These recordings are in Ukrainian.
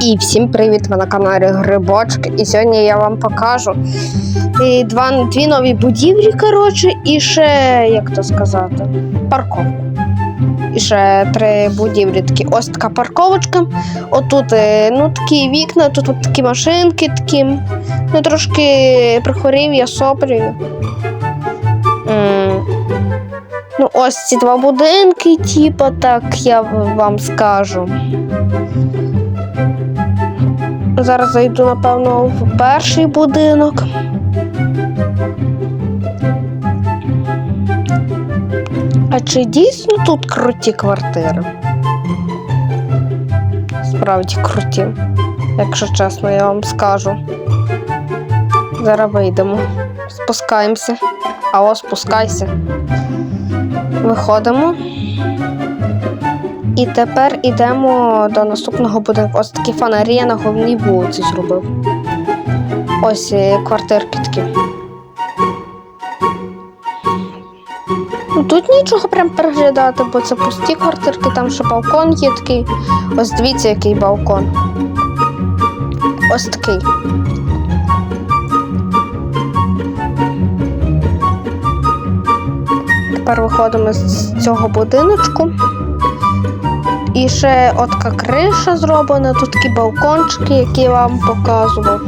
І всім привіт! Ви на каналі Грибочки. І сьогодні я вам покажу і два, дві нові будівлі, коротше, і ще, як то сказати, парковку. І ще три будівлі такі. Ось така парковочка. Отут е, ну, такі вікна, тут от такі машинки, такі. Ну, трошки прихворів, я соплюю. Ну, ось ці два будинки, типа, так я вам скажу. Зараз зайду, напевно, в перший будинок. А чи дійсно тут круті квартири? Справді круті, якщо чесно, я вам скажу. Зараз вийдемо. Спускаємося. Алло, спускайся. Виходимо. І тепер йдемо до наступного будинку. Ось такі фонарі я на головній вулиці зробив. Ось е, квартирки такі. Тут нічого прям переглядати, бо це пусті квартирки, там ще балкон є такий. Ось дивіться, який балкон. Ось такий. Тепер виходимо з цього будиночку. І ще отка криша зроблена, тут такі балкончики, які я вам показував.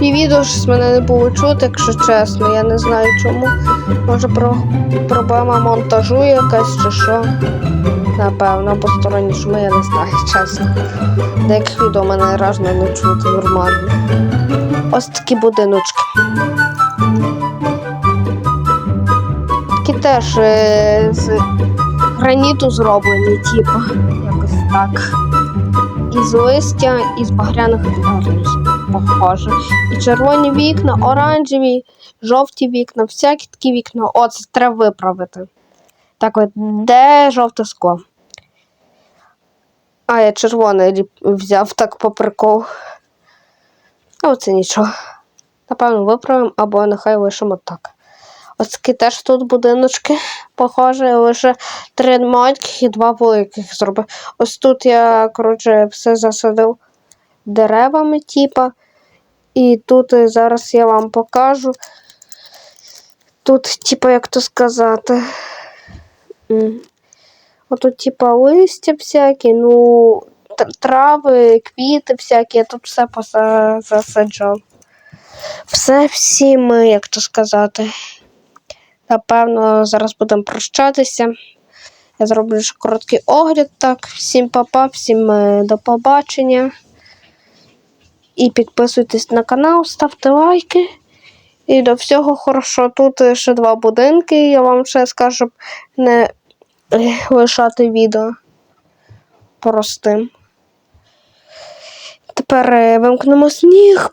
І відео щось мене не було чути, якщо чесно, я не знаю чому. Може про... проблема монтажу якась чи що. Напевно, або сторонні шуми, я не знаю, чесно. Деяких відео мене разно не чути нормально. Ось такі будиночки. Такі теж е, з граніту зроблені, типу, якось так. Із листя, із багряних дерев, похоже. І червоні вікна, оранжеві, жовті вікна, всякі такі вікна. О, це треба виправити. Так от, де жовте скло? А, я червоне взяв так по приколу. Ну, це нічого. Напевно, виправимо або нехай лишимо так. Такі теж тут будиночки. Похоже, лише три маленьких і два великих зробив. Ось тут я, коротше, все засадив деревами, типа. І тут е, зараз я вам покажу. Тут, типа, як то сказати. Отут, типа, листя всякі, ну, трави, квіти всякі, я тут все засаджав. Все всім, е, як то сказати. Напевно, зараз будемо прощатися. Я зроблю ще короткий огляд. Так, всім папа, всім е, до побачення. І підписуйтесь на канал, ставте лайки. І до всього хорошо. Тут ще два будинки. Я вам ще скажу, щоб не е, лишати відео простим. Тепер е, вимкнемо сніг.